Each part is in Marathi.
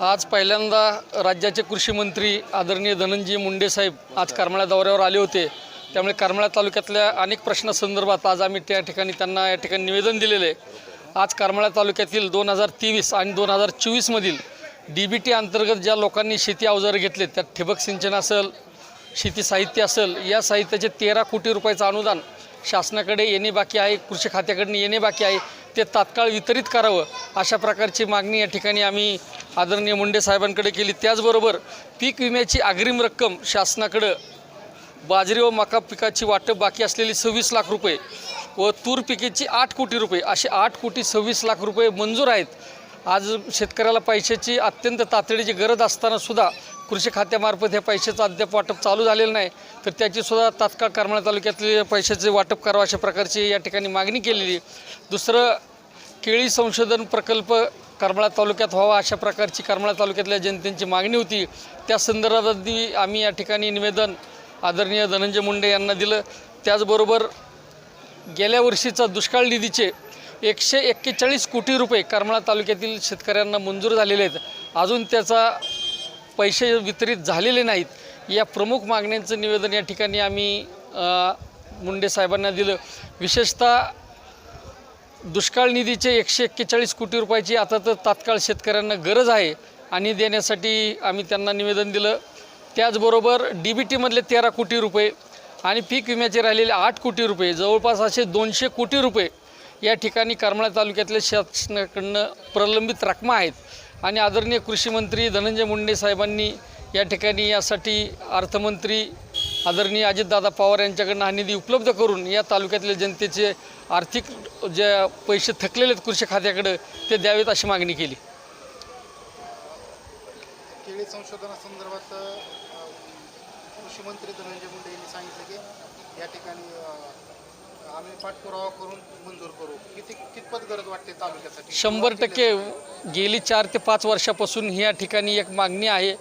आज पहिल्यांदा राज्याचे कृषी मंत्री आदरणीय धनंजय मुंडे साहेब आज करमाळ्या दौऱ्यावर आले होते. त्यामुळे करमाळा तालुक्यातल्या अनेक प्रश्नासंदर्भात आज आम्ही त्या ठिकाणी त्यांना या ठिकाणी निवेदन दिलेले आहे. आज करमाळा तालुक्यातील दोन हजार तेवीस आणि दोन हजार चोवीसमधील डी बी टी अंतर्गत ज्या लोकांनी शेती अवजारे घेतले त्यात ठिबक सिंचन असेल शेती साहित्य असेल या साहित्याचे तेरा कोटी रुपयाचं अनुदान शासनाकडे येणे बाकी आहे कृषी खात्याकडून येणे बाकी आहे ते तात्काळ वितरित करावं अशा प्रकारची मागणी या ठिकाणी आम्ही आदरणीय मुंडे साहेबांकडे केली. त्याचबरोबर पीक विम्याची अग्रिम रक्कम शासनाकडं बाजरी व मका पिकाची वाटप बाकी असलेली सव्वीस लाख रुपये व तूर पिकेची आठ कोटी रुपये असे आठ कोटी सव्वीस लाख रुपये मंजूर आहेत. आज शेतकऱ्याला पैशाची अत्यंत तातडीची गरज असतानासुद्धा कृषी खात्यामार्फत हे पैशाचं अद्याप वाटप चालू झालेलं नाही. तर त्याचीसुद्धा तात्काळ करमाळा तालुक्यातले पैशाचे वाटप करावं अशा प्रकारची या ठिकाणी मागणी केलेली दुसरं केळी संशोधन प्रकल्प करमाळा तालुक्यात व्हावा अशा प्रकारची करमाळा तालुक्यातल्या जनतेची मागणी होती. त्या संदर्भात आम्ही या ठिकाणी निवेदन आदरणीय धनंजय मुंडे यांना दिलं. त्याचबरोबर गेल्या वर्षीचा दुष्काळ निधीचे एकशे एक्केचाळीस कोटी रुपये करमाळा तालुक्यातील शेतकऱ्यांना मंजूर झालेले आहेत. अजून त्याचा पैसे वितरित झालेले नाहीत. या प्रमुख मागण्यांचं निवेदन या ठिकाणी आम्ही मुंडे साहेबांना दिलं. विशेषतः दुष्काळ निधीचे एकशे एक्केचाळीस कोटी रुपयाची आता तर तात्काळ शेतकऱ्यांना गरज आहे आणि देण्यासाठी आम्ही त्यांना निवेदन दिलं. त्याचबरोबर डी बी टीमधले तेरा कोटी रुपये आणि पीक विम्याचे राहिलेले आठ कोटी रुपये जवळपास असे दोनशे कोटी रुपये या ठिकाणी करमाळा तालुक्यातल्या शासनाकडनं प्रलंबित रकमा आहेत. आणि आदरणीय कृषी मंत्री धनंजय मुंडे साहेबांनी या ठिकाणी यासाठी अर्थमंत्री आदरणीय अजितदादा पवार यांच्याकडनं हा निधी उपलब्ध करून या तालुक्यातल्या जनतेचे आर्थिक जे पैसे थकलेले आहेत कृषी खात्याकडं ते द्यावेत अशी मागणी केली. केळी संशोधनासंदर्भात कृषी मंत्री धनंजय मुंडे यांनी सांगितलं की या ठिकाणी आम्ही पाठपुरावा करून मंजूर करू. किती कितपत गरज वाटते तालुक्यासाठी? शंभर टक्के गेली चार ते पाच वर्षापासून ही या ठिकाणी एक मागणी आहे.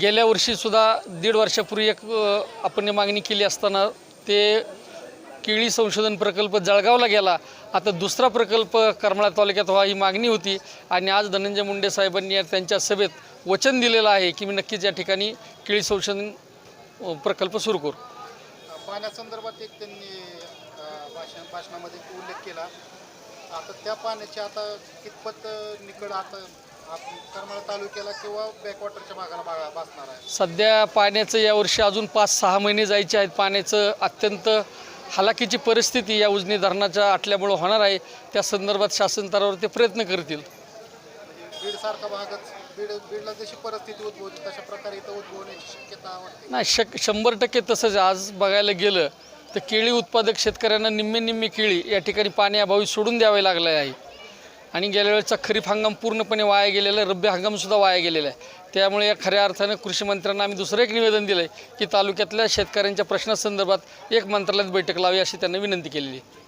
गेल्या वर्षीसुद्धा दीड वर्षापूर्वी एक आपण मागणी केली असताना ते केळी संशोधन प्रकल्प जळगावला गेला. आता दुसरा प्रकल्प करमाळा तालुक्यात व्हा ही मागणी होती आणि आज धनंजय मुंडे साहेबांनी त्यांच्या सभेत वचन दिलेलं आहे की मी नक्कीच या ठिकाणी केळी संशोधन प्रकल्प सुरू करू. पाण्यासंदर्भात एक त्यांनी भाषण भाषणामध्ये उल्लेख केला. आता त्या पाण्याची आता कितपत निकड आता करमाळा तालुक्याला किंवा बॅकवॉटरच्या भागाला बा भासणार आहे? सध्या पाण्याचं यावर्षी अजून पाच सहा महिने जायचे आहेत. पाण्याचं अत्यंत हलाखीची परिस्थिती या उजनी धरणाच्या आटल्यामुळं होणार आहे. त्या संदर्भात शासन स्तरावर ते प्रयत्न करतील. बीडसारखा भागच बीड बीडला जशी परिस्थिती उद्भवली तशा प्रकारे इथं उद्भवण्याची शक्यता वाटते. नाही शक शंभर टक्के तसंच आहे. आज बघायला गेलं तर केळी उत्पादक शेतकऱ्यांना निम्मे निम्मे केळी या ठिकाणी पाण्याअभावी सोडून द्यावे लागले आहे. आणि गेल्या वेळेचा खरीप हंगाम पूर्णपणे वाया गेलेला आहे रब्बी हंगामसुद्धा वाया गेलेला आहे. त्यामुळे या खऱ्या अर्थानं कृषी मंत्र्यांना आम्ही दुसरं एक निवेदन दिलं आहे की तालुक्यातल्या शेतकऱ्यांच्या प्रश्नासंदर्भात एक मंत्रालयात बैठक लावी अशी त्यांना विनंती केलेली आहे.